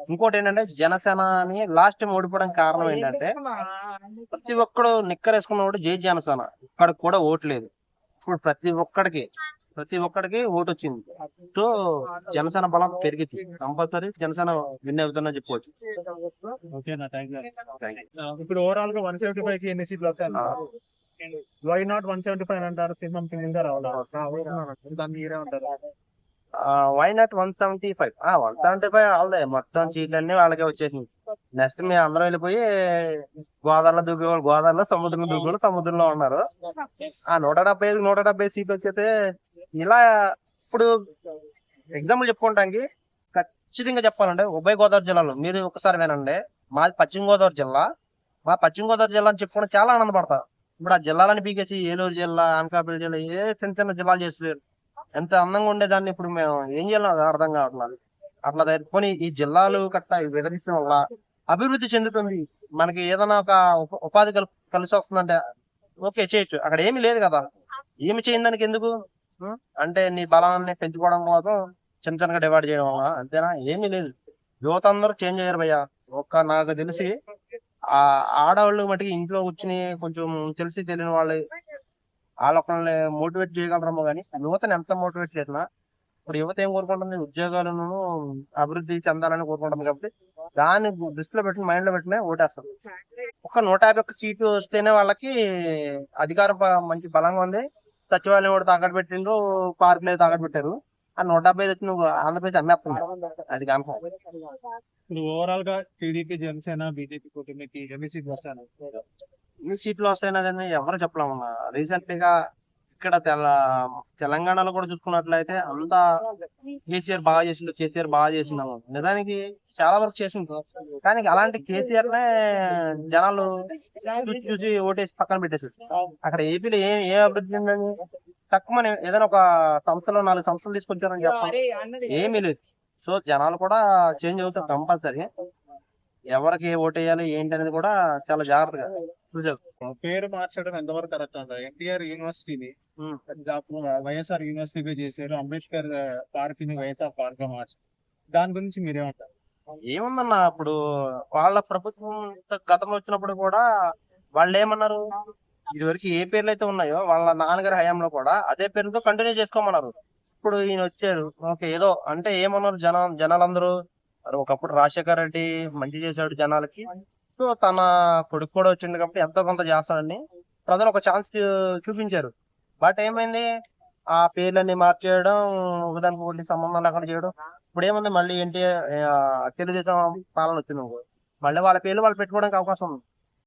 ఇంకోటి ఏంటంటే జనసేన అని లాస్ట్ టైం ఓడిపోవడానికి కారణం ఏంటంటే ప్రతి ఒక్కడు నిక్కర్ వేసుకున్నవాడు జై జనసేన. ఇక్కడ కూడా ఓటు లేదు. ఇప్పుడు ప్రతి ఒక్కడికి ప్రతి ఒక్కడికి ఓటు వచ్చింది. సో జనసేన బలం పెరిగింది. కంపల్సరీ జనసేన విన్ అవుతుందని చెప్పవచ్చు ఇప్పుడు ఓవరాల్గా వన్ సెవెంటీ ఫైవ్కి ఎన్ని సీట్లు వస్తాయి why not one seventy five అంటారు? సింహం సింగిల్గా రావాలా దాన్ని మీరే ఉంటారు. Why not one seventy five one seventy five వాళ్ళదే. మొత్తం సీట్లు అన్ని వాళ్ళకే వచ్చేసింది నెక్స్ట్ మేము అందరం వెళ్ళిపోయి గోదావరిలో దూకేవాళ్ళు గోదావరిలో సముద్రంలో దూకేవాళ్ళు సముద్రంలో ఉన్నారు. ఆ నూట డెబ్బై ఐదు నూట డెబ్బై సీట్లు వచ్చేస్తే ఇలా ఇప్పుడు ఎగ్జాంపుల్ చెప్పుకోవడానికి ఖచ్చితంగా చెప్పాలంటే ఉభయ గోదావరి జిల్లాలో మీరు ఒకసారి వినండి. మాది పశ్చిమ గోదావరి జిల్లా. మా పశ్చిమ గోదావరి జిల్లా అని చెప్పుకోవడం చాలా ఆనందపడతారు ఇప్పుడు ఆ జిల్లాలని పీకేసి ఏలూరు జిల్లా అనకాపల్లి జిల్లా ఏ చిన్న చిన్న జిల్లాలు చేస్తారు ఎంత అందంగా ఉండేదాన్ని ఇప్పుడు మేము ఏం చేయాలో అర్థం కావట్లేదు. అట్లా పోనీ ఈ జిల్లాలు కట్ట విడదీయడం వల్ల అభివృద్ధి చెందుతుంది. మనకి ఏదైనా ఒక ఉపాధి కల్- కలిసి వస్తుందంటే ఓకే చేయొచ్చు. అక్కడ ఏమీ లేదు కదా. ఏమి చేయని దానికి ఎందుకు? అంటే నీ బలాన్ని పెంచుకోవడం కోసం చిన్న చిన్నగా డివైడ్ చేయడం వల్ల అంతేనా? ఏమీ లేదు. యువత అందరూ చేంజ్ అయ్యారు భయ్య. ఒక్క నాకు తెలిసి ఆ ఆడవాళ్ళు మటుకి ఇంట్లో కూర్చుని కొంచెం తెలిసి తెలియని వాళ్ళు వాళ్ళొక్కళ్ళని మోటివేట్ చేయగలరేమో కానీ యువతను ఎంత మోటివేట్ చేసినా ఇప్పుడు యువత ఏం కోరుకుంటుంది? ఉద్యోగాలను అభివృద్ధి చెందాలని కోరుకుంటుంది కాబట్టి దాన్ని దృష్టిలో పెట్టిన మైండ్లో పెట్టిన ఓటేస్తారు. ఒక నూట యాభై ఒక్క సీటు వస్తేనే వాళ్ళకి అధికారం మంచి బలంగా ఉంది. సచివాలయం కూడా తాకట్టు పెట్టిండ్రు పార్క్ లేదు తాకట్టు పెట్టారు. ఆ నూట డెబ్బై ఐదు నువ్వు ఆంధ్రప్రదేశ్ అమ్మేస్తుంది అది కన్ఫర్మ్ ఇప్పుడు ఓవరాల్గా టీడీపీ జనసేన బీజేపీ కూటమికి ఎన్ని సీట్లు ఎన్ని సీట్లు వస్తాయన్నదని ఎవరు చెప్పలేమన్నా రీసెంట్గా ఇక్కడ తెల తెలంగాణలో కూడా చూసుకున్నట్లయితే అంతా కేసీఆర్ బాగా చేసిండు కేసీఆర్ బాగా చేసిండు నిజానికి చాలా వరకు చేసిండు. కానీ అలాంటి కేసీఆర్ నే జనాలు చూసి చూసి ఓటేసి పక్కన పెట్టేసారు అక్కడ ఏపీలో ఏం ఏ అభివృద్ధి ఉందని తక్కువ ఏదైనా ఒక సంస్థలో నాలుగు సంస్థలు తీసుకొచ్చారని చెప్పాలి ఏమీ లేదు. సో జనాలు కూడా చేంజ్ అవుతారు కంపల్సరీ. ఎవరికి ఓటు వేయాలి ఏంటి అనేది కూడా చాలా జాగ్రత్తగా చూసారు పేరు మార్చడం ఎంతవరకు కరెక్ట్ అంటారు? ఎన్టీఆర్ యూనివర్సిటీని వైఎస్ఆర్ యూనివర్సిటీగా చేశారు అంబేద్కర్ పార్క్ని వైఎస్ఆర్ పార్క్గా మార్చారు దాని గురించి మీరేమంటారు? ఏముందన్న ఇప్పుడు వాళ్ళ ప్రభుత్వం గతంలో వచ్చినప్పుడు కూడా వాళ్ళు ఏమన్నారు ఇదివరకు ఏ పేర్లు అయితే ఉన్నాయో వాళ్ళ నాన్నగారి హయాంలో కూడా అదే పేరుతో కంటిన్యూ చేసుకోమన్నారు. ఇప్పుడు ఈయన వచ్చారు. ఓకే ఏదో అంటే ఏమన్నారు జన జనాలందరూ? ఒకప్పుడు రాజశేఖర్ రెడ్డి మంచి చేశాడు జనాలకి. సో తన కొడుకు కూడా వచ్చింది కాబట్టి ఎంతో కొంత చేస్తాడని ప్రజలు ఒక ఛాన్స్ చూపించారు. బట్ ఏమైంది? ఆ పేర్లన్నీ మార్చేయడం ఒకదానికి ఒకటి సంబంధం లేకుండా చేయడం. ఇప్పుడు ఏముంది? మళ్ళీ ఏంటి తెలుగుదేశం పాలన వచ్చింది మళ్ళీ వాళ్ళ పేర్లు వాళ్ళు పెట్టుకోవడానికి అవకాశం ఉంది.